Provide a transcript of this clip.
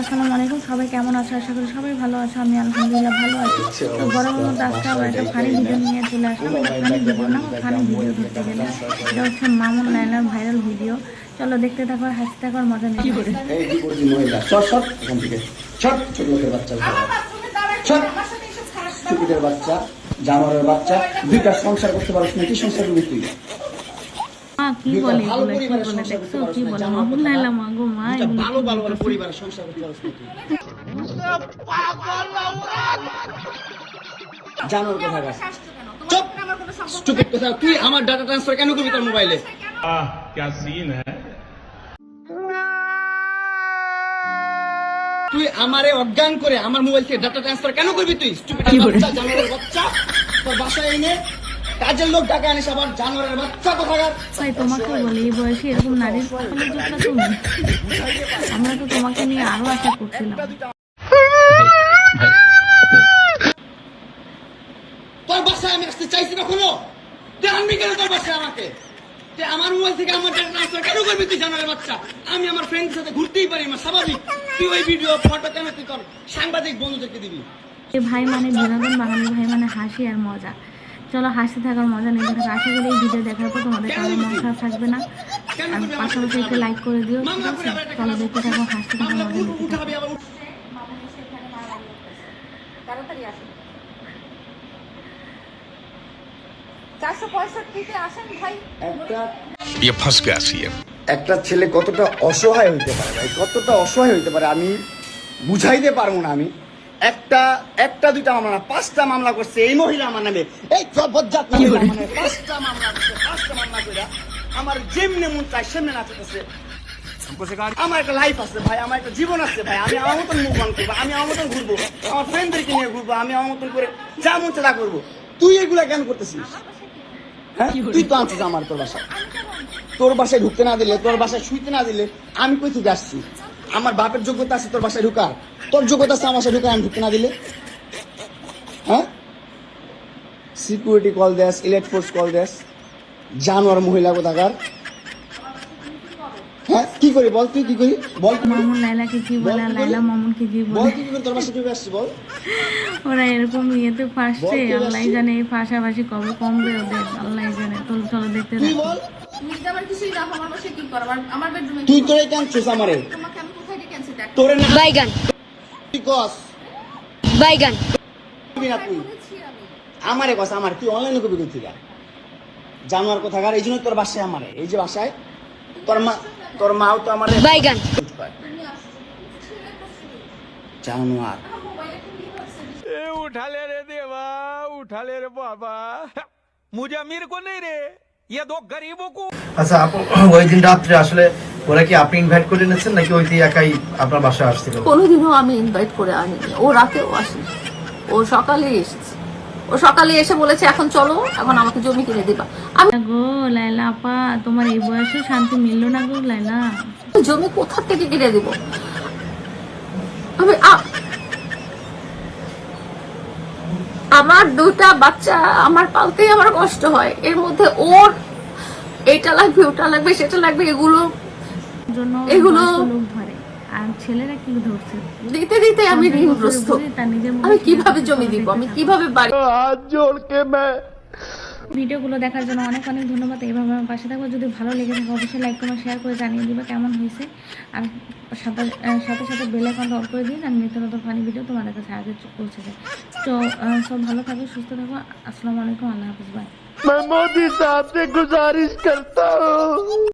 আসসালামু আলাইকুম সবাই কেমন আছো? আশা করি সবাই ভালো আছো আমি আলহামদুলিল্লাহ ভালো আছি। তো গরমের মধ্যে আজকে আবার একটা ফানি ভিডিও নিয়ে চলে আসলাম ফানি ভিডিও না ফানি ভিডিও ধরতে গেলে। এটা হচ্ছে মামুন লাইলার ভাইরাল ভিডিও চলো দেখতে থাকো আর হাসতে থাকো আর মজা নিতে বাচ্চা জানোয়ারের বাচ্চা দুইটা সংসার করতে পারিস না কি সংসার করবি তুই? মা কি বলে এগুলো কি বলে দেখছো কি বলে মামুন লাইলা মা গো মা এগুলো ভালো ভালো ভালো পরিবারের সংসার করতে পারিস না তুই জানোয়ার কোথায় গেছে চুপ স্টুপিড কথা তুই আমার ডাটা ট্রান্সফার কেন করবি তোর মোবাইলে आह क्या सीन है তুই আমারে অজ্ঞান করে আমার মোবাইল থেকে ডাটা ট্রান্সফার কেন করবি তুই স্টুপিড বাচ্চা জানোয়ারের বাচ্চা তোর বাসায় এনে কাজের লোক ডাকা আনিস আবার জানোয়ারের বাচ্চা কোথাকার? ভাই তোমাকে বলে এই বয়সে এরকম নারীর কপালে জোটলা তুমি আমরা তো তোমাকে নিয়ে আরও আশা করছিলাম। তোর বাসায় আমি আসতে চাইছি কখনো? তুই আনবি কেন তোর বাসায় আমাকে? তুই আমার মোবাইল থেকে আমার ডাটা ট্রান্সফার কেন করবি তুই জানোয়ারের বাচ্চা? আমি আমার ফ্রেন্ডের সাথে ঘুরতেই পারি না স্বাভাবিক। তুই ওই ভিডিও ফটো কেন তুই তোর সাংবাদিক বন্ধুদেরকে দিবি। ভাই মানে বিনোদন বাঙালি ভাই মানে হাসি আর মজা। চলো হাসি থাকার মজা নেই। থাকার আশা করি এই ভিডিও দেখার পর তোমাদের কারও মন খারাপ থাকবে না। আর পাশাপাশি একটু লাইক করে দিও ঠিক চলো দেখতে থাকো হাসতে থাকার মজা নিতে থাকো। একটা ছেলে কতটা অসহায় হইতে পারে ভাই? কতটা অসহায় হইতে পারে? আমি বুঝাইতে পারব না আমি। একটা একটা দুইটা মামলা না পাঁচটা মামলা করছে এই মহিলা আমার নামে। এই বজ্জাত পাঁচটা মামলা করছে পাঁচটা মামলা করে আমার যেমনে মন চায় সেমনে নাচতেছে আমার একটা লাইফ আছে ভাই আমার একটা জীবন আছে ভাই। আমি আমার মতন মুভ অন করব আমি আমার মতন ঘুরবো আমার ফ্রেন্ডদেরকে নিয়ে ঘুরবো আমি আমার মতন করে যা মন তা করব। তুই এগুলা কেন করতেছিস? হ্যাঁ? তুই তো আনছিস আমার তোর বাসায়। তোর বাসায় ঢুকতে না দিলে তোর বাসায় শুইতে না দিলে আমি কই থেকে আসছি? আমার বাপের যোগ্যতা আছে তোর বাসায় ঢুকার। তোর যোগ্যতা আছে আমার বাসায় ঢুকার আমি ঢুকতে না দিলে? হ্যাঁ? সিকিউরিটি কল দেস ইলেক্ট ফোর্স কল দেস। জানোয়ার মহিলা কোথাকার? হ্যাঁ? কি করি বল তুই কি করি? বল মামুন লাইলাকে কি বলে লাইলা মামুনকে কি বল কি করে? তোর বাসায় কীভাবে আসছিস বল। ওরা এরকম ইয়েতে ফাঁসছে কে আল্লাহ জানে এই পাশাপাশি কবে কমবে ওদের আল্লাহ জানে তো চলো দেখতে তুই বল। কি তুই তোরে কেন আমারে? তোরে না বাইগান কস। বাইগান। আমারে আমার তুই অনলাইনে কবি জানোয়ার এই জন্য তোর বাসায় আমারে। এই যে বাসায় তোর মা তোর মাও তো বাইগান। জানোয়ার উঠালে রে দেবা উঠালে রে বাবা। মুজে আমির কো রে। ইয়ে দো গরিবো কো আচ্ছা আপু ওই দিন রাত্রে আসলে ওরা কি আপনি ইনভাইট করে এনেছেন নাকি ওই একাই আপনার বাসায় আসছিল? কোনোদিনও আমি ইনভাইট করে আনিনি। ও রাতেও আসেনি। ও সকালে এসেছে। ও সকালে এসে বলেছে এখন চলো এখন আমাকে জমি কিনে দিবা। আমি গো লাইলা আপা তোমার এই বয়সে শান্তি মিললো না গো লাইলা জমি কোথা থেকে কিনে দিব? আমি আমার দুটা বাচ্চা আমার পালতেই আমার কষ্ট হয়। এর মধ্যে ওর এটা লাগবে ওটা লাগবে সেটা লাগবে এগুলো জন্য এগুলো- বয়স্ক লোক ধরে আর ছেলেরা কি ধরছে দিতে দিতে আমি ঋণগ্রস্ত তার নিজের মধ্যে আমি কি কিভাবে আছে জমি চলো দিব দেখতে আমি থাকো। কিভাবে বাড়ি ভিডিওগুলো দেখার জন্য অনেক অনেক ধন্যবাদ এইভাবে আমার পাশে থাকবে যদি ভালো লেগে থাকে অবশ্যই লাইক কমেন্ট শেয়ার করে জানিয়ে দিবে কেমন হয়েছে আর সাথে আহ, সাথে সাথে বেল অ্যাকাউন্ট অন করে দিন আর নিত্য নতুন ফানি ভিডিও তোমাদের কাছে আগে পৌঁছে যায় তো আহ, সব ভালো থাকো সুস্থ থাকো আসসালামু আলাইকুম আল্লাহ হাফিজ বাই मैं मोदी साहब से गुजारिश करता हूँ